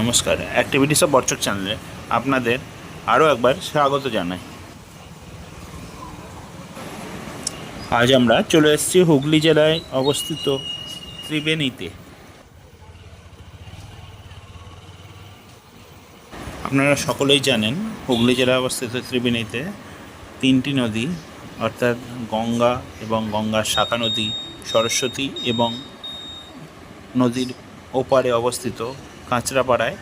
নমস্কার activities of বর্চক চ্যানেলে আপনাদের আরও একবার স্বাগত জানাই। আজ আমরা চলে এসেছি হুগলি জেলায় অবস্থিত ত্রিবেণীতে। আপনারা সকলেই জানেন, হুগলি জেলায় অবস্থিত ত্রিবেণীতে তিনটি নদী, অর্থাৎ গঙ্গা এবং গঙ্গার শাখা নদী, সরস্বতী এবং নদীর ওপারে অবস্থিত কাঁচরাপাড়ায়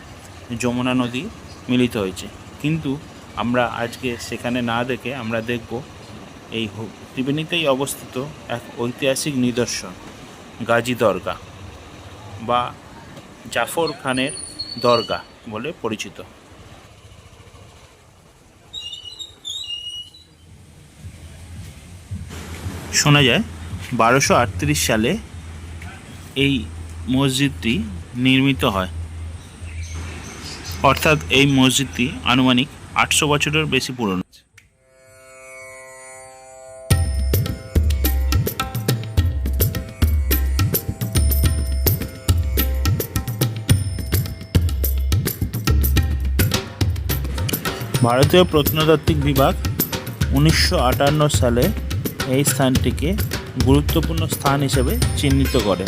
যমুনা নদী মিলিত হয়েছে। কিন্তু আমরা আজকে সেখানে না দেখে আমরা দেখব এই ত্রিবেণীতেই অবস্থিত এক ঐতিহাসিক নিদর্শন, গাজী দরগা বা জাফর খানের দরগা বলে পরিচিত। শোনা যায়, বারোশো সালে এই মসজিদটি নির্মিত হয়। অর্থাৎ এই মসজিদটি আনুমানিক আটশো বছরের বেশি পুরনো। ভারতীয় প্রত্নতাত্ত্বিক বিভাগ উনিশশো আটান্ন সালে এই স্থানটিকে গুরুত্বপূর্ণ স্থান হিসেবে চিহ্নিত করে।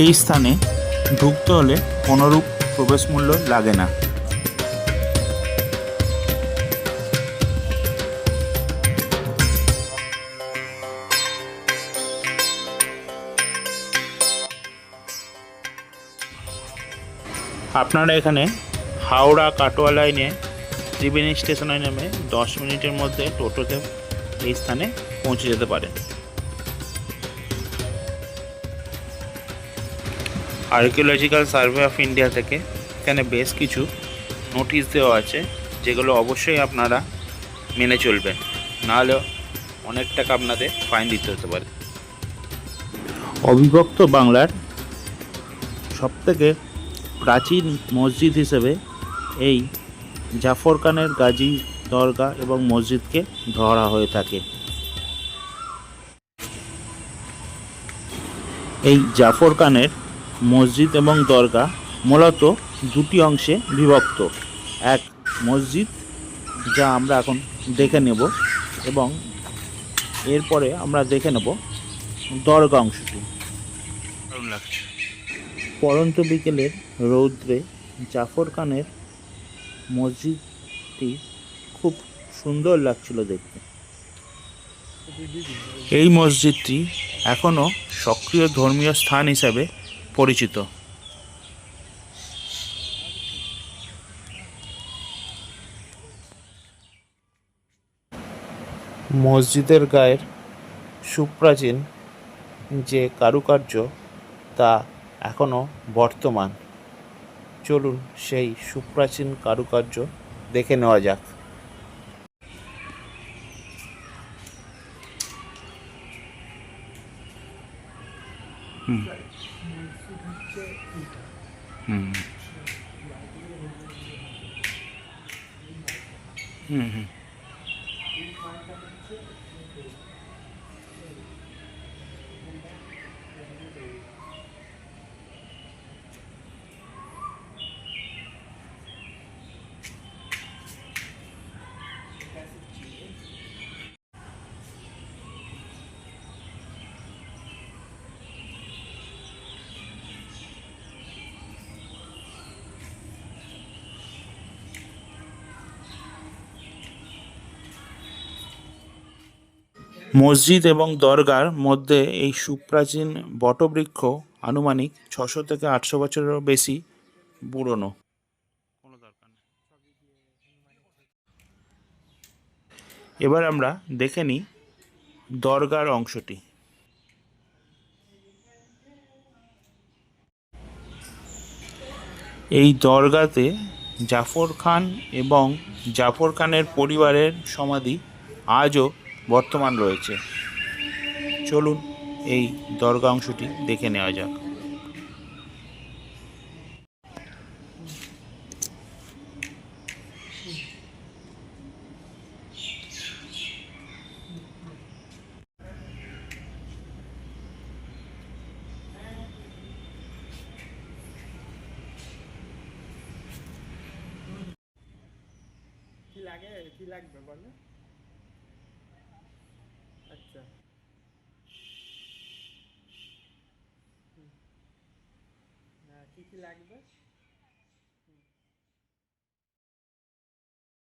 এই স্থানে ঢুকতে হলে কোনোরূপ প্রবেশ মূল্য লাগে না। আপনারা এখানে হাওড়া কাটোয়া লাইনে ত্রিবেণী স্টেশনে নেমে দশ মিনিটের মধ্যে টোটোতে এই স্থানে পৌঁছে যেতে পারেন। আর্কিওলজিক্যাল সার্ভে অফ ইন্ডিয়া থেকে এখানে বেশ কিছু নোটিশ দেওয়া আছে, যেগুলো অবশ্যই আপনারা মেনে চলবেন। নাহলে অনেক টাকা আপনাদের ফাইন দিতে হতে পারে। অবিভক্ত বাংলার সবথেকে প্রাচীন মসজিদ হিসেবে এই জাফর খানের গাজী দরগা এবং মসজিদকে ধরা হয়ে থাকে। এই জাফর খানের মসজিদ এবং দরগা মূলত দুটি অংশে বিভক্ত। এক মসজিদ যা আমরা এখন দেখে নেব এবং এরপরে আমরা দেখে নেব দরগা অংশটি। পরন্ত বিকেলের রৌদ্রে জাফর খানের মসজিদটি খুব সুন্দর লাগছিল দেখতে। এই মসজিদটি এখনও সক্রিয় ধর্মীয় স্থান হিসাবে পরিচিত। মসজিদের গায়ের সুপ্রাচীন যে কারুকার্য তা এখনও বর্তমান। চলুন সেই সুপ্রাচীন কারুকার্য দেখে নেওয়া যাক। 嗯，嗯，嗯嗯。মসজিদ এবং দরগার মধ্যে এই সুপ্রাচীন বটবৃক্ষ আনুমানিক ছশো থেকে আটশো বছরেরও বেশি নেই। এবার আমরা দেখে নিই দরগার অংশটি। এই দরগাতে জাফর খান এবং জাফর খানের পরিবারের সমাধি আজও বর্তমান রয়েছে। চলুন এই দরগা অংশটি দেখে নেওয়া যাক। কি লাগে? কি লাগবে বলে? কি কি লাগবে?